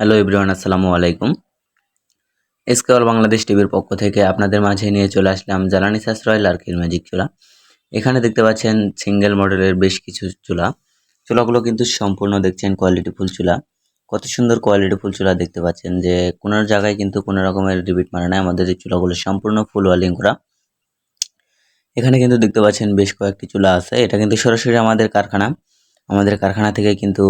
Hello everyone আসসালামু আলাইকুম। এসকেওয়াল বাংলাদেশ টিভির পক্ষ থেকে আপনাদের মাঝে নিয়ে চলে আসলাম জ্বালানি সাশ্রয় লার্কির ম্যাজিক চুলা। এখানে দেখতে পাচ্ছেন সিঙ্গেল মডেলের বেশ কিছু চুলা। চুলাগুলো কিন্তু সম্পূর্ণ দেখছেন কোয়ালিটি ফুল চুলা। কত সুন্দর কোয়ালিটি ফুল চুলা দেখতে পাচ্ছেন যে কোনো জায়গায় কিন্তু কোনো রকমের রিপিট মারে নাই। আমাদের এই চুলাগুলো সম্পূর্ণ ফুল ওয়ালিং করা। এখানে কিন্তু দেখতে পাচ্ছেন বেশ কয়েকটি চুলা আছে। এটা কিন্তু সরাসরি আমাদের কারখানা। আমাদের কারখানা থেকে কিন্তু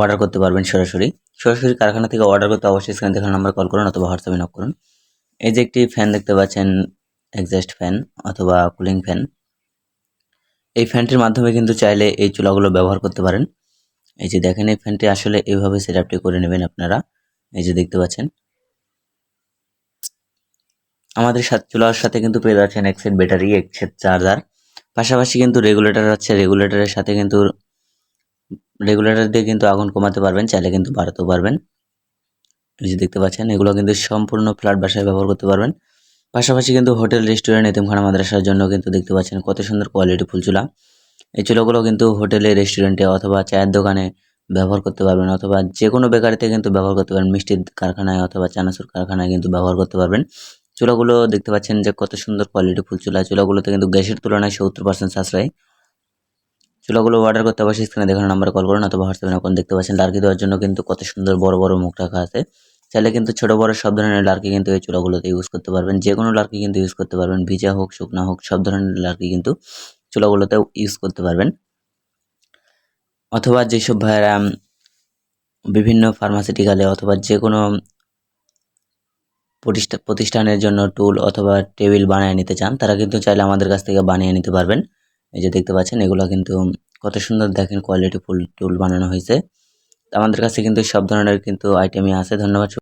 অর্ডার করতে পারবেন সরাসরি। সরাসরি কারখানা থেকে অর্ডার করতে অবশ্যই স্ক্রিনে দেখানো নাম্বার কল করুন অথবা হোয়াটসঅ্যাপে নক করুন। এই যে একটি ফ্যান দেখতে পাচ্ছেন এক্সস্ট ফ্যান অথবা কুলিং ফ্যান এই ফ্যানটির মাধ্যমে কিন্তু চাইলে এই চুলাগুলো ব্যবহার করতে পারেন। এই যে দেখেন, এই ফ্যানটি আসলে এইভাবে সেট করে নেবেন আপনারা। এই যে দেখতে পাচ্ছেন। আমাদের সাথে, চুলার সাথে কিন্তু পেয়ে যাচ্ছেন এক সেট ব্যাটারি এক সেট চার্জার পাশাপাশি কিন্তু রেগুলেটর আছে। রেগুলেটরের সাথে কিন্তু রেগুলেটর দিয়ে কিন্তু আগুন কমাতে পারবেন, চাইলে কিন্তু বাড়াতেও পারবেন। এই যে দেখতে পাচ্ছেন, এগুলো কিন্তু সম্পূর্ণ ফ্ল্যাট বাসায় ব্যবহার করতে পারবেন। পাশাপাশি কিন্তু হোটেল, রেস্টুরেন্ট, এতিমখানা, মাদ্রাসার জন্য কিন্তু দেখতে পাচ্ছেন কত সুন্দর কোয়ালিটি ফুল চুলা। এই চুলাগুলো কিন্তু হোটেলে, রেস্টুরেন্টে অথবা চায়ের দোকানে ব্যবহার করতে পারবেন অথবা যে কোনো বেকারিতে কিন্তু ব্যবহার করতে পারবেন। মিষ্টির কারখানায় অথবা চানাচুর কারখানায় কিন্তু ব্যবহার করতে পারবেন। চুলাগুলো দেখতে পাচ্ছেন যে কত সুন্দর কোয়ালিটি ফুল চুলা। চুলাগুলোতে কিন্তু গ্যাসের তুলনায় সত্তর পার্সেন্ট সাশ্রয়। চুলাগুলো অর্ডার করতে অবশ্যই স্ক্রিনে দেখানো নাম্বারে কল করুন অথবা হোয়াটসঅ্যাপে এখন দেখতে পাচ্ছেন। লার্কি দেওয়ার জন্য কিন্তু কত সুন্দর বড় বড় মুখ রাখা আছে। চাইলে কিন্তু ছোটো, বড় সব ধরনের লার্কি কিন্তু এই চুলাগুলোতে ইউজ করতে পারবেন। যে কোনো লার্কি কিন্তু ইউজ করতে পারবেন। ভিজা হোক, শুকনা হোক, সব ধরনের লার্কি কিন্তু চুলাগুলোতে ইউজ করতে পারবেন। অথবা যেসব ভাইয়েরা বিভিন্ন ফার্মাসিউটিক্যালে অথবা যে কোনো প্রতিষ্ঠানের জন্য টুল অথবা টেবিল বানিয়ে নিতে চান, তারা কিন্তু চাইলে আমাদের কাছ থেকে বানিয়ে নিতে পারবেন। এই যে দেখতে পাচ্ছেন, এগুলো কিন্তু কত সুন্দর দেখেন কোয়ালিটি ফুল, টুল বানানো হয়েছে। আমাদের কাছে কিন্তু সব ধরনের কিন্তু আইটেমই আছে। ধন্যবাদ।